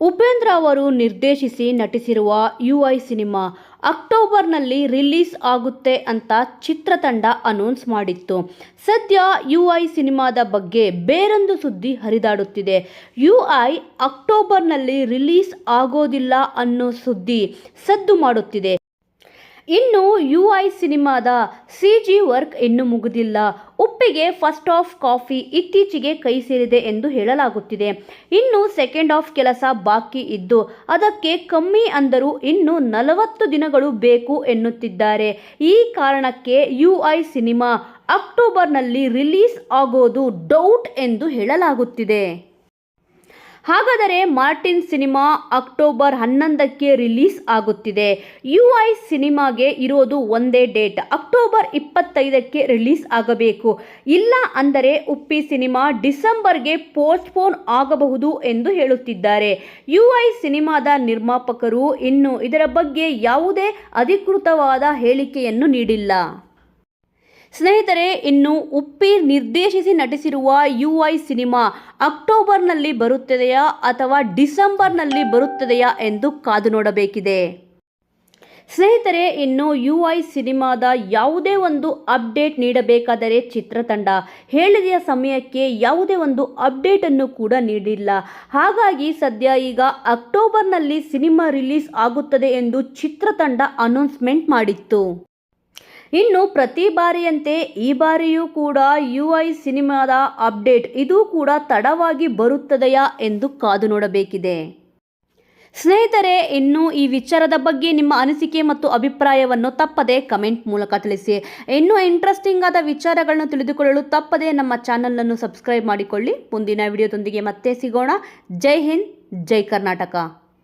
ಉಪೇಂದ್ರ ಅವರು ನಿರ್ದೇಶಿಸಿ ನಟಿಸಿರುವ ಯು ಐ ಸಿನಿಮಾ ಅಕ್ಟೋಬರ್ನಲ್ಲಿ ರಿಲೀಸ್ ಆಗುತ್ತೆ ಅಂತ ಚಿತ್ರತಂಡ ಅನೌನ್ಸ್ ಮಾಡಿತ್ತು. ಸದ್ಯ ಯು ಐ ಸಿನಿಮಾದ ಬಗ್ಗೆ ಬೇರೊಂದು ಸುದ್ದಿ ಹರಿದಾಡುತ್ತಿದೆ. ಯು ಐ ಅಕ್ಟೋಬರ್ನಲ್ಲಿ ರಿಲೀಸ್ ಆಗೋದಿಲ್ಲ ಅನ್ನೋ ಸುದ್ದಿ ಸದ್ದು ಮಾಡುತ್ತಿದೆ. ಇನ್ನು ಯು ಐ ಸಿನಿಮಾದ ಸಿ ಜಿ ವರ್ಕ್ ಇನ್ನೂ ಮುಗಿದಿಲ್ಲ. ಉಪ್ಪಿಗೆ ಫಸ್ಟ್ ಆಫ್ ಕಾಫಿ ಇತ್ತೀಚೆಗೆ ಕೈ ಸೇರಿದೆ ಎಂದು ಹೇಳಲಾಗುತ್ತಿದೆ. ಇನ್ನು ಸೆಕೆಂಡ್ ಆಫ್ ಕೆಲಸ ಬಾಕಿ ಇದ್ದು, ಅದಕ್ಕೆ ಕಮ್ಮಿ ಅಂದರೂ ಇನ್ನು ನಲವತ್ತು ದಿನಗಳು ಬೇಕು ಎನ್ನುತ್ತಿದ್ದಾರೆ. ಈ ಕಾರಣಕ್ಕೆ ಯು ಐ ಸಿನಿಮಾ ಅಕ್ಟೋಬರ್ನಲ್ಲಿ ರಿಲೀಸ್ ಆಗೋದು ಡೌಟ್ ಎಂದು ಹೇಳಲಾಗುತ್ತಿದೆ. ಹಾಗಾದರೆ ಮಾರ್ಟಿನ್ ಸಿನಿಮಾ ಅಕ್ಟೋಬರ್ ಹನ್ನೊಂದಕ್ಕೆ ರಿಲೀಸ್ ಆಗುತ್ತಿದೆ. ಯು ಐ ಸಿನಿಮಾಗೆ ಇರೋದು ಒಂದೇ ಡೇಟ್. ಅಕ್ಟೋಬರ್ ಇಪ್ಪತ್ತೈದಕ್ಕೆ ರಿಲೀಸ್ ಆಗಬೇಕು. ಇಲ್ಲ ಅಂದರೆ ಉಪ್ಪಿ ಸಿನಿಮಾ ಡಿಸೆಂಬರ್ಗೆ ಪೋಸ್ಟ್ಪೋನ್ ಆಗಬಹುದು ಎಂದು ಹೇಳುತ್ತಿದ್ದಾರೆ. ಯು ಐ ಸಿನಿಮಾದ ನಿರ್ಮಾಪಕರು ಇನ್ನು ಇದರ ಬಗ್ಗೆ ಯಾವುದೇ ಅಧಿಕೃತವಾದ ಹೇಳಿಕೆಯನ್ನು ನೀಡಿಲ್ಲ. ಸ್ನೇಹಿತರೆ, ಇನ್ನು ಉಪ್ಪಿ ನಿರ್ದೇಶಿಸಿ ನಟಿಸಿರುವ ಯು ಐ ಸಿನಿಮಾ ಅಕ್ಟೋಬರ್ನಲ್ಲಿ ಬರುತ್ತದೆಯಾ ಅಥವಾ ಡಿಸೆಂಬರ್ನಲ್ಲಿ ಬರುತ್ತದೆಯಾ ಎಂದು ಕಾದು ನೋಡಬೇಕಿದೆ. ಸ್ನೇಹಿತರೆ, ಇನ್ನು ಯು ಐ ಸಿನಿಮಾದ ಯಾವುದೇ ಒಂದು ಅಪ್ಡೇಟ್ ನೀಡಬೇಕಾದರೆ ಚಿತ್ರತಂಡ. ಹೇಳಿದ ಸಮಯಕ್ಕೆ ಯಾವುದೇ ಒಂದು ಅಪ್ಡೇಟನ್ನು ಕೂಡ ನೀಡಿಲ್ಲ. ಹಾಗಾಗಿ ಸದ್ಯ ಈಗ ಅಕ್ಟೋಬರ್ನಲ್ಲಿ ಸಿನಿಮಾ ರಿಲೀಸ್ ಆಗುತ್ತದೆ ಎಂದು ಚಿತ್ರತಂಡ ಅನೌನ್ಸ್ಮೆಂಟ್ ಮಾಡಿತ್ತು. ಇನ್ನು ಪ್ರತಿ ಬಾರಿಯಂತೆ ಈ ಬಾರಿಯೂ ಕೂಡ ಯು ಐ ಸಿನಿಮಾದ ಅಪ್ಡೇಟ್ ಇದು ಕೂಡ ತಡವಾಗಿ ಬರುತ್ತದೆಯಾ ಎಂದು ಕಾದು ನೋಡಬೇಕಿದೆ. ಸ್ನೇಹಿತರೆ, ಇನ್ನು ಈ ವಿಚಾರದ ಬಗ್ಗೆ ನಿಮ್ಮ ಅನಿಸಿಕೆ ಮತ್ತು ಅಭಿಪ್ರಾಯವನ್ನು ತಪ್ಪದೆ ಕಮೆಂಟ್ ಮೂಲಕ ತಿಳಿಸಿ. ಇನ್ನೂ ಇಂಟ್ರೆಸ್ಟಿಂಗ್ ಆದ ವಿಚಾರಗಳನ್ನು ತಿಳಿದುಕೊಳ್ಳಲು ತಪ್ಪದೆ ನಮ್ಮ ಚಾನಲನ್ನು ಸಬ್ಸ್ಕ್ರೈಬ್ ಮಾಡಿಕೊಳ್ಳಿ. ಮುಂದಿನ ವಿಡಿಯೋದೊಂದಿಗೆ ಮತ್ತೆ ಸಿಗೋಣ. ಜೈ ಹಿಂದ್, ಜೈ ಕರ್ನಾಟಕ.